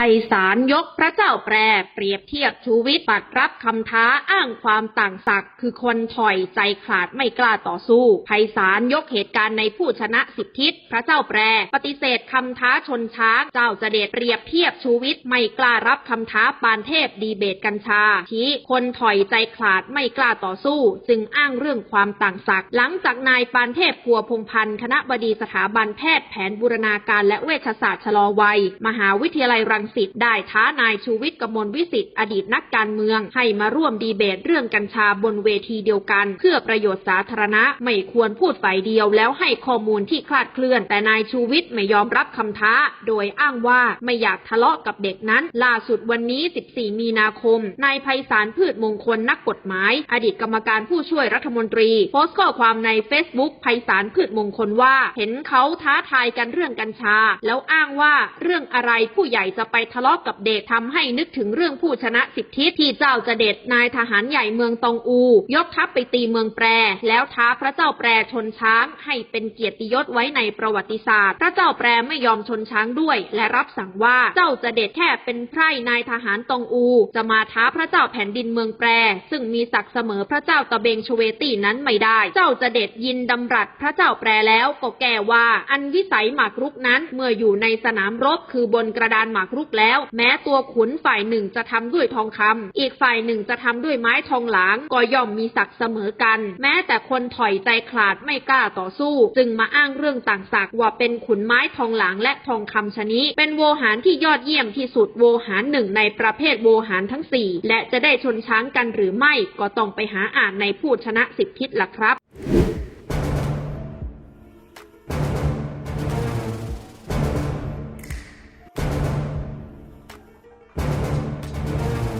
ภัยสารยกพระเจ้าแปร เปรียบเทียบชูวิทย์ปัดรับคำท้าอ้างความต่างศักดิ์คือคนถอยใจขาดไม่กล้าต่อสู้ภัยสารยกเหตุการณ์ในผู้ชนะสิบทิศพระเจ้าแปร ปฏิเสธคำท้าชนช้างเจ้าจะเดชเปรียบเทียบชูวิทย์ไม่กล้ารับคำท้าปานเทพดีเบตกัญชาชี้คนถอยใจขาดไม่กล้าต่อสู้ จึงอ้างเรื่องความต่างศักดิ์หลังจากนายปานเทพพัวพงพันธ์คณะบดีสถาบันแพทย์แผนบูรณาการและเวชศาสตร์ชะลอวัย มหาวิทยาลัยรังสิตได้ท้านายชูวิทย์กมลวิสิทธิ์อดีตนักการเมือง ให้มาร่วมดีเบตเรื่องกัญชาบนเวทีเดียวกัน เพื่อประโยชน์สาธารณะไม่ควรพูดฝ่ายเดียวแล้วให้ข้อมูลที่คลาดเคลื่อน แต่นายชูวิทย์ไม่ยอมรับคำท้า โดยอ้างว่าไม่อยากทะเลาะกับเด็กนั้น ล่าสุดวันนี้ 14 มีนาคมนายไพศาลพืชมงคลนักกฎหมาย อดีตกรรมการผู้ช่วยรัฐมนตรี โพสต์ข้อความใน Facebook ไพศาลพืชมงคลว่า เห็นเขาท้าทายกันเรื่องกัญชา แล้วอ้างว่าเรื่องอะไรผู้ใหญ่จะไปทะเลาะกับเด็กทำให้นึกถึงเรื่องผู้ชนะสิบทิศที่เจ้าจะเด็ดนายทหารใหญ่เมืองตองอู ยกทัพไปตีเมืองแปร แล้วท้าพระเจ้าแปรชนช้าง ให้เป็นเกียรติยศไว้ในประวัติศาสตร์ พระเจ้าแปรไม่ยอมชนช้างด้วย และรับสั่งว่าเจ้าจะเด็ดแค่เป็นไพร่นายทหารตองอู จะมาท้าพระเจ้าแผ่นดินเมืองแปร ซึ่งมีศักดิ์เสมอพระเจ้าตะเบงชเวตีนั้นไม่ได้ เจ้าจะเด็ดยินดำรัสพระเจ้าแปรแล้วก็แก้ว่า อันวิสัยหมากรุกนั้นเมื่ออยู่ในสนามรบคือบนกระดานหมากรุกแล้ว แม้ตัวขุนฝ่ายหนึ่งจะทำด้วยทองคำอีกฝ่ายหนึ่งจะทำด้วยไม้ทองหลาง ก็ย่อมมีศักดิ์เสมอกัน แม้แต่คนถอยใจขลาดไม่กล้าต่อสู้ จึงมาอ้างเรื่องต่างศักดิ์ว่าเป็นขุนไม้ทองหลางและทองคำชนิดเป็นโวหารที่ยอดเยี่ยมที่สุดโวหารหนึ่งในประเภทโวหารทั้งสี่และจะได้ชนช้างกันหรือไม่ก็ต้องไปหาอ่านในผู้ชนะสิบทิศล่ะครับ